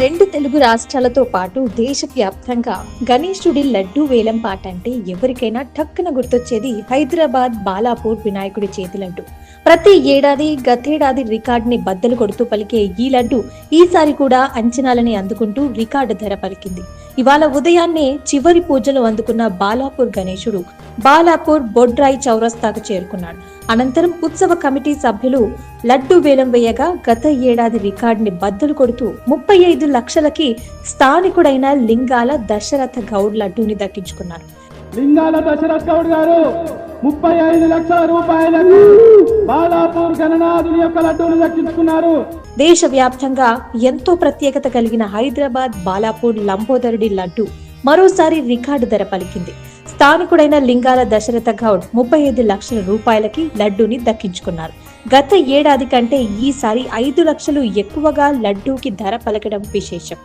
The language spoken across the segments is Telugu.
రెండు తెలుగు రాష్ట్రాలతో పాటు దేశవ్యాప్తంగా గణేశుడి లడ్డూ వేలం పాట అంటే ఎవరికైనా టక్కున గుర్తొచ్చేది హైదరాబాద్ బాలాపూర్ వినాయకుడి చేతి లడ్డు ప్రతి ఏడాది గతేడాది రికార్డుని బద్దలు కొడుతూ పలికే ఈ లడ్డు ఈసారి కూడా అంచనాలని అందుకుంటూ రికార్డు ధర పలికింది. ఇవాళ ఉదయాన్నే చివరి పూజలు అందుకున్న బాలాపూర్ గణేశుడు బాలాపూర్ బొడ్రాయి చౌరస్తాకు చేరుకున్నాడు. అనంతరం ఉత్సవ కమిటీ సభ్యులు లడ్డు వేలం వేయగా గత ఏడాది రికార్డుని బద్దలు కొడుతూ ముప్పై ఐదు లక్షలకి స్థానికుడైన లింగాల దశరథ గౌడ్ లడ్డూని దక్కించుకున్నారు. లింగాల దశరథ్ గౌడ్ గారు ముప్పై ఐదు లక్షల రూపాయలకు బాలాపూర్ గణనాథుని యొక్క లడ్డూను దక్కించుకున్నారు. దేశవ్యాప్తంగా ఎంతో ప్రత్యేకత కలిగిన హైదరాబాద్ బాలాపూర్ లంబోదరుడి లడ్డు మరోసారి రికార్డు ధర పలికింది. స్థానికుడైన లింగాల దశరథ గౌడ్ ముప్పై ఐదు లక్షల రూపాయలకి లడ్డూని దక్కించుకున్నారు. గత ఏడాది కంటే ఈసారి ఐదు లక్షలు ఎక్కువగా లడ్డూకి ధర పలకడం విశేషం.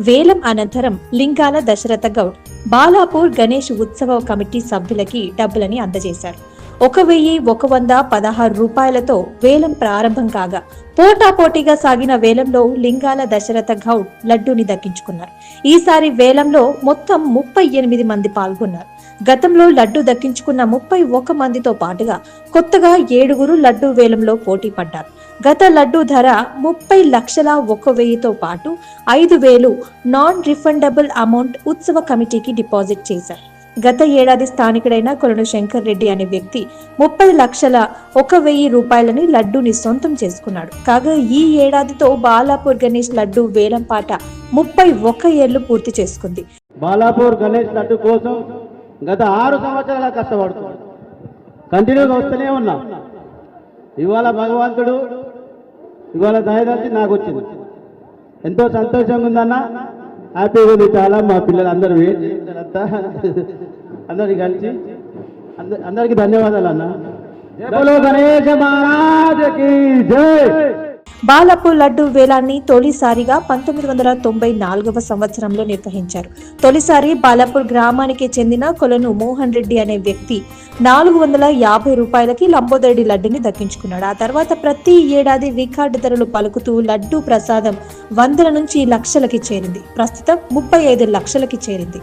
వేలం అనంతరం లింగాల దశరథ గౌడ్ బాలాపూర్ గణేష్ ఉత్సవ కమిటీ సభ్యులకి డబ్బులని అందజేశారు. ఒక వెయ్యి ఒక వంద పదహారు రూపాయలతో వేలం ప్రారంభం కాగా పోటాపోటీగా సాగిన వేలంలో లింగాల దశరథ గౌడ్ లడ్డూని దక్కించుకున్నారు. ఈసారి వేలంలో మొత్తం ముప్పై ఎనిమిది మంది పాల్గొన్నారు. గతంలో లడ్డు దక్కించుకున్న ముప్పై ఒక మందితో పాటుగా కొత్తగా ఏడుగురు లడ్డు వేలంలో పోటీ పడ్డారు. గత లడ్డు ధర ముప్పై లక్షల ఒక వెయ్యితో పాటు ఐదు వేలు నాన్ రిఫండబుల్ అమౌంట్ ఉత్సవ కమిటీకి డిపాజిట్ చేశారు. గత ఏడాది స్థానికుడైన కొలను శంకర్ రెడ్డి అనే వ్యక్తి ముప్పై లక్షల ఒక వెయ్యి రూపాయలని లడ్డూని సొంతం చేసుకున్నాడు. కాగా ఈ ఏడాదితో బాలాపూర్ గణేష్ లడ్డు వేలం పాట ముప్పై ఒక్క ఏళ్ళు పూర్తి చేసుకుంది. బాలాపూర్ గణేష్ లడ్డు కోసం గత ఆరు సంవత్సరాల కష్టపడుతున్నాడు. కంటిన్యూగా వస్తూనే ఉన్నా. ఇవాళ భగవంతుడు ఇవాళ దయదర్చి నాకు వచ్చింది. ఎంతో సంతోషంగా ఉందన్నా. హ్యాపీగా ఉంది చాలా మా పిల్లలు అందరూ వెయిట్ చేస్తారంతా అందరికి కలిసి అందరికీ ధన్యవాదాలు అన్న. జయలో గణేష మహారాజకి జై. బాలాపూర్ లడ్డు వేలాన్ని తొలిసారిగా పంతొమ్మిది వందల తొంభై నాలుగవ సంవత్సరంలో నిర్వహించారు. తొలిసారి బాలాపూర్ గ్రామానికి చెందిన కొలను మోహన్ రెడ్డి అనే వ్యక్తి నాలుగు వందల యాభై రూపాయలకి లంబోదరెడ్డి లడ్డుని దక్కించుకున్నాడు. ఆ తర్వాత ప్రతి ఏడాది రికార్డు ధరలు పలుకుతూ లడ్డు ప్రసాదం వందల నుంచి లక్షలకి చేరింది. ప్రస్తుతం ముప్పై ఐదు లక్షలకి చేరింది.